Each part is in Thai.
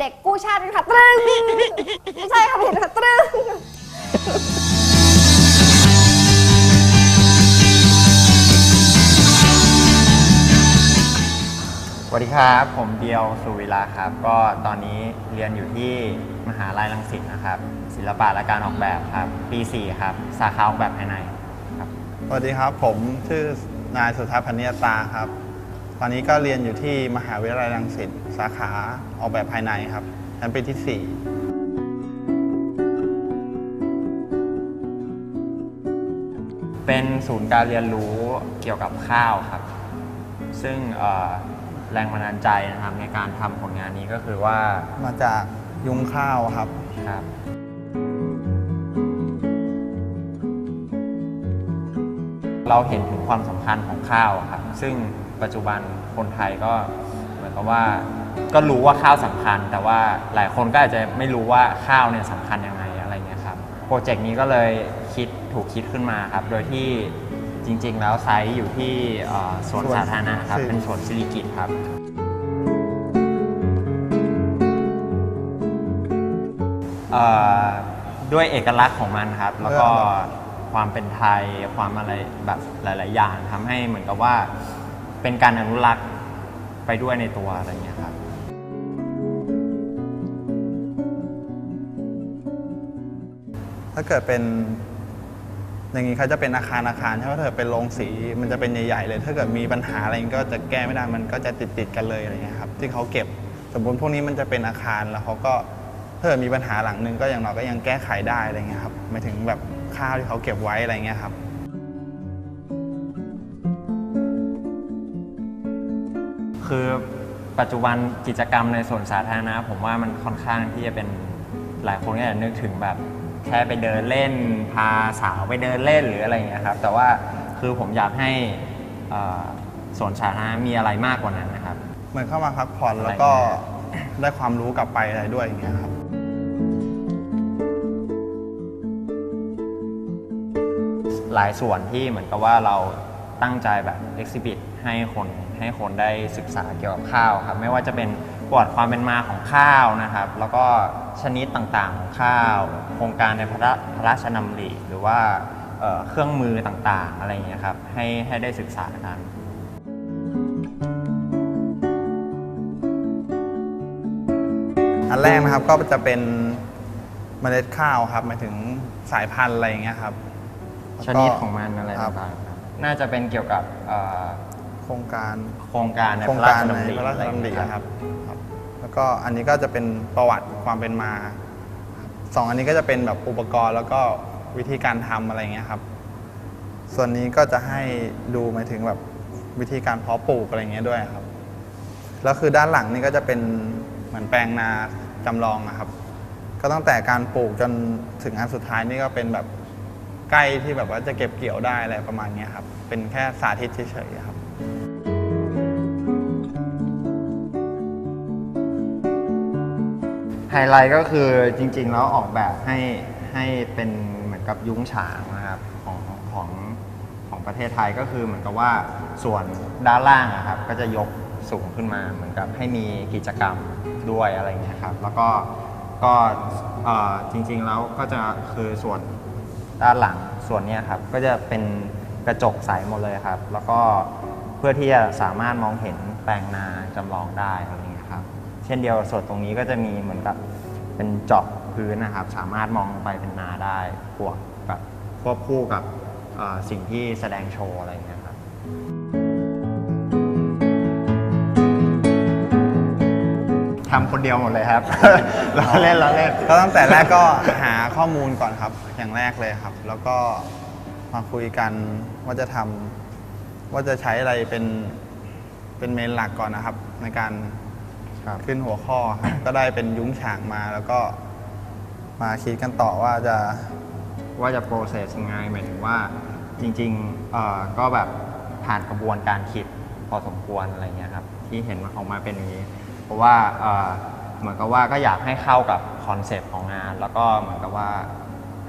เด็กกู้ชาติกันค่ะตรึงไม่ใช่ค่ะเห็นค่ะตรึงสวัสดีครับ ผมเดียวสุวิลาครับ ก็ตอนนี้เรียนอยู่ที่มหาลัยรังสิตนะครับ ศิลปะและการออกแบบครับ ปี 4 ครับ สาขาออกแบบภายในครับ สวัสดีครับ ผมชื่อนายสุทัศน์พันนิยตาครับ ตอนนี้ก็เรียนอยู่ที่มหาวิทยาลัยรังสิตสาขาออกแบบภายในครับชั้นปีที่เป็นศูนย์การเรียนรู้เกี่ยวกับข้าวครับ ซึ่งเอ่อแรงบันดาลใจนะครับในการทำผลงานนี้ก็คือว่า4มาจากยุ้งข้าวครับครับ เราเห็นถึงความสำคัญของข้าวอะครับ ซึ่ง ปัจจุบันคนไทยก็เหมือนกับว่าก็รู้ว่าข้าวสำคัญ แต่ว่าหลายคนก็อาจจะไม่รู้ว่าข้าวเนี่ยสำคัญยังไงอะไรเงี้ยครับโปรเจกต์นี้ก็เลยคิดถูกคิดขึ้นมาครับ โดยที่จริง ๆ แล้วไซต์อยู่ที่เอ่อสวนสวนสาธารณะครับ สิเป็นสวนสิริกิตครับ เอ่อด้วยเอกลักษณ์ของมันครับ แล้วก็ความเป็นไทยความอะไรแบบหลาย ๆ อย่างทำให้เหมือนกับว่า เป็นการอนุรักษ์ไปด้วยในตัวอะไรเงี้ยครับ ถ้าเกิดเป็น อย่างนี้เขาจะเป็นอาคารอาคารใช่ไหมถ้าเกิดเป็นโรงสีมันจะเป็นใหญ่ๆเลย ถ้าเกิดมีปัญหาอะไรก็จะแก้ไม่ได้มันก็จะติดๆกันเลยอะไรเงี้ยครับที่เขาเก็บสมมติพวกนี้มันจะเป็นอาคารแล้วเขาก็ถ้าเกิดมีปัญหาหลังหนึงก็อย่างน้อยก็ยังแก้ไขได้อะไรเงี้ยครับหมายถึงแบบข้าวที่เขาเก็บไว้อะไรเงี้ยครับ คือปัจจุบันกิจกรรมในสวนสาธารณะผมว่ามันค่อนข้างที่จะเป็นหลายคนก็จะนึกถึงแบบแค่ไปเดินเล่น พาสาวไปเดินเล่นหรืออะไรอย่างเงี้ยครับ แต่ว่าคือผมอยากให้เอ่อสวนสาธารณะมีอะไรมากกว่านั้นนะครับ เหมือนเข้ามาพักผ่อนแล้วก็ได้ความรู้กลับไปอะไรด้วยอย่างเงี้ยครับหลายส่วนที่เหมือนกับว่าเราตั้งใจแบบ เอ็กซิบิทให้คนให้คนได้ศึกษาเกี่ยวกับข้าวครับไม่ว่าจะเป็นประวัติความเป็นมาของข้าวนะครับ แล้วก็ชนิดต่างๆของข้าว โครงการในพระราพระราชดำริหรือว่าเอ่อเครื่องมือต่างๆ อะไรอย่างเงี้ยครับให้ให้ได้ศึกษากันอันแรกนะครับก็จะเป็นเมล็ดข้าวครับหมายถึงสายพันธุ์อะไรอย่างเงี้ยครับแล้วชก็นิดของมันอะไรครับต่างๆครับ น่าจะเป็นเกี่ยวกับเอ่อโครงการโครงการในโครพงระราการชในดำริพระราชอะไรอย่ดำริงเงี้ยครับครับ แล้วก็อันนี้ก็จะเป็นประวัติความเป็นมาสองอันนี้ก็จะเป็นแบบอุปกรณ์แล้วก็วิธีการทำอะไรเงี้ยครับ ส่วนนี้ก็จะให้ดูหมายถึงแบบวิธีการเพาะปลูกอะไรเงี้ยด้วยครับ แล้วคือด้านหลังนี่ก็จะเป็นเหมือนแปลงนาจำลองนะครับ ก็ตั้งแต่การปลูกจนถึงอันสุดท้ายนี่ก็เป็นแบบ ใกล้ที่แบบว่าจะเก็บเกี่ยวได้อะไรประมาณนี้ครับ เป็นแค่สาธิตเฉยๆครับไฮไลท์ก็คือจริงๆแล้วออกแบบให้ให้เป็นเหมือนกับยุ้งฉางนะครับของของของประเทศไทยก็คือเหมือนกับว่าส่วนด้านล่างอะครับ ก็จะยกสูงขึ้นมาเหมือนกับให้มีกิจกรรมด้วยอะไรเงี้ยครับ แล้วก็ก็จริงๆแล้วก็จะคือส่วน ด้านหลังส่วนนี้ครับก็จะเป็นกระจกใสหมดเลยครับ แล้วก็เพื่อที่จะสามารถมองเห็นแปลงนาจำลองได้อะไรเงี้ยครับเช่นเดียวส่วนตรงนี้ก็จะมีเหมือนกับเป็นเจาะพื้นนะครับ สามารถมองไปเป็นนาได้บวกแบบควบคู่กับสิ่งที่แสดงโชว์อะไรเงี้ยครับ ทำคนเดียวหมดเลยครับเราเล่นเราเล่น ก็ตั้งแต่แรกก็หาข้อมูลก่อนครับ อย่างแรกเลยครับ แล้วก็มาคุยกันว่าจะทำว่าจะใช้อะไรเป็นเป็นเมนหลักก่อนนะครับ ในการครับ ขึ้นหัวข้อครับก็ได้เป็นยุ้งฉางมาแล้วก็มาคิดกันต่อว่าจะ ว่าจะ process ยังไงหมายถึงว่าจริงๆเอ่อก็แบบผ่านกระบวนการคิดพอสมควรอะไรเงี้ยครับ ที่เห็นมันออกมาเป็นอย่างนี้เพ ราะว่าเอ่อเหมือนกับว่าก็อยากให้เข้ากับคอนเซปต์ของงาน แล้วก็เหมือนกับว่า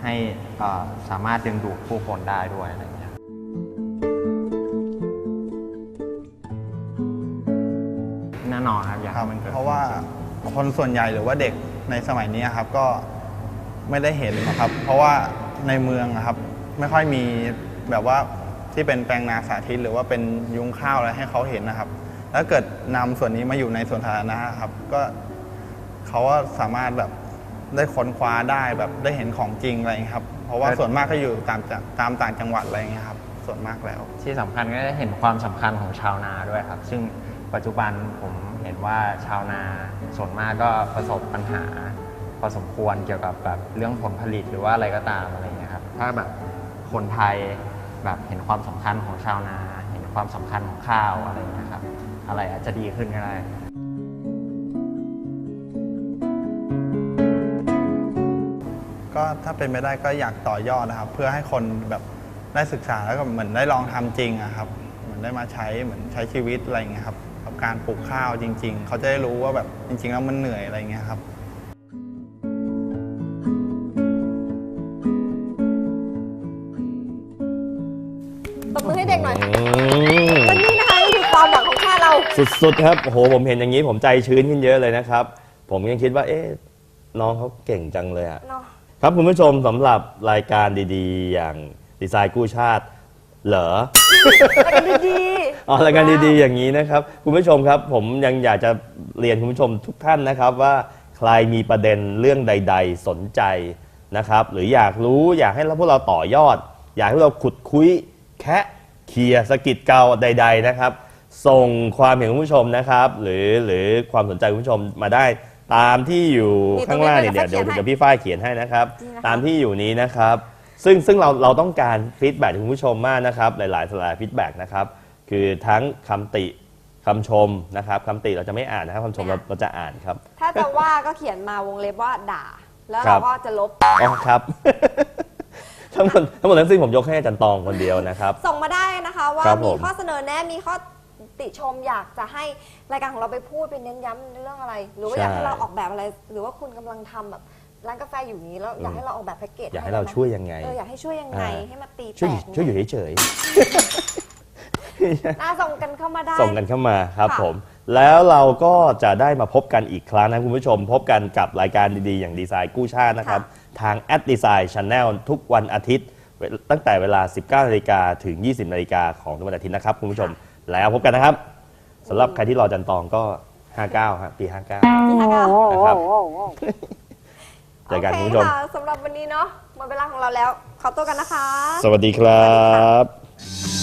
ให้เอ่อสามารถดึงดูดผู้คนได้ด้วยอะไรเงี้ยแน่นอนครับอยากให้มันเกิดเพราะว่าขึ้นจงคนส่วนใหญ่หรือว่าเด็กในสมัยนี้ครับก็ไม่ได้เห็นนะครับ เพราะว่าในเมืองอะครับ ไม่ค่อยมีแบบว่าที่เป็นแปลงนาสาธิต หรือว่าเป็นยุ้งข้าวอะไรให้เขาเห็นนะครับ ถ้าเกิดนำส่วนนี้มาอยู่ในสวนสาธารณะครับ ก็เขาก็สามารถแบบได้ค้นคว้าได้แบบได้เห็นของจริงอะไรอย่างเงี้ยครับ เพราะว่าส่วนมากก็อยู่ตามจะตามต่างจังหวัดอะไรอย่างเงี้ยครับ ส่วนมากแล้ว ที่สำคัญก็ได้เห็นความสำคัญของชาวนาด้วยครับ ซึ่งปัจจุบันผมเห็นว่าชาวนาส่วนมากก็ประสบปัญหาพอสมควรเกี่ยวกับแบบเรื่องผลผลิตหรือว่าอะไรก็ตามอะไรเงี้ยครับถ้าแบบคนไทยแบบเห็นความสำคัญของชาวนา เห็นความสำคัญของข้าวอะไรเงี้ยครับ อะไรอาจจะดีขึ้นก็ได้ก็ถ้าเป็นไปได้ก็อยากต่อยอดนะครับ เพื่อให้คนแบบได้ศึกษาแล้วก็เหมือนได้ลองทำจริงอะครับเหมือนได้มาใช้เหมือนใช้ชีวิตอะไรอย่างเงี้ยครับกับการปลูกข้าวจริง ๆ เขาจะได้รู้ว่าแบบจริง ๆ แล้วมันเหนื่อยอะไรอย่างเงี้ยครับตบมือให้เด็กหน่อยอืม สุดๆครับโอ้โหผมเห็นอย่างนี้ผมใจชื้นขึ้นเยอะเลยนะครับ ผมยังคิดว่าเอ๊ะน้องเขาเก่งจังเลยอะ เนาะ ครับคุณผู้ชมสำหรับรายการดีๆ อย่างดีไซน์กู้ชาติ เหรอรายการดีๆอ๋อรายการดีๆอย่างนี้นะครับ คุณผู้ชมครับ ผมยังอยากจะเรียนคุณผู้ชมทุกท่านนะครับ ว่าใครมีประเด็นเรื่องใด ๆ สนใจนะครับ หรืออยากรู้อยากให้เราพวกเราต่อยอด อยากให้เราขุดคุยแคะเคลียร์สะกิดเกาใด ๆนะครับ ส่งความเห็นคุณผู้ชมนะครับ หรือหรือความสนใจคุณผู้ชมมาได้ตามที่อยู่นี่ข้างล่างเนี่ยตรงนี้เดี๋ยวเดี๋เดี๋ยยววเดี๋ยวพี่ฝ้ายเขียนให้นะครับ นี่นะคะ ตามที่อยู่นี้นะครับ ซึ่งซึ่งเราเราต้องการฟีดแบ็จากคุณผู้ชมมากนะครับ หลายๆหลายฟีดแบ็นะครับคือทั้งคำติคำชมนะครับคำติเราจะไม่อ่านนะครับคำชมเราเราจะอ่านครับ ถ้าจะว่าก็เขียนมาวงเล็บว่าด่า แล้วครัเราบ ก็จะลบ อ๋อครับ ทั้งหมดทั้งหมดทั้งสิ้นผมยกให้อาจารย์ตองคนเดียวนะครับ ส่งมาได้นะคะว่าครับมีผมข้อเสนอแนะมีข้อ ติชมอยากจะให้รายการของเราไปพูดไปเน้นย้ำเรื่องอะไร หรือว่าอยากให้เราออกแบบอะไร หรือว่าคุณกำลังทำแบบร้านกาแฟอยู่นี้แล้วอยากให้เราออกแบบแพ็กเกจอยากให้เราช่วยยังไง เอออยากให้ช่วยยังไงอ่า ให้มาตีช่วยแตอยู่กช่วยอยู่เฉยน่าส่งกันเข้ามาได้ ๆส่งกันเข้ามาครับค่ะ ผม แล้วเราก็จะได้มาพบกันอีกครั้งนะคุณผู้ชม พบกันกับรายการดีๆ อย่างดีไซน์กู้ชาตินะครับ ทาง a d Design Channel ทุกวันอาทิตย์ ตั้งแต่เวลา 19นาฬิกาถึง 20นาฬิกาของทุกวันอาทิตย์นะครับคุณผู้ชม แล้วพบกันนะครับสำหรับใครที่รอจันตองก็ 59ครับปี 59ที่ทางเรานะครับ เจอกันคุณผู้ชมโอเค่ะสำหรับวันนี้เนาะหมดเวลาของเราแล้ว ขอตัวกันนะคะ สวัสดีครับส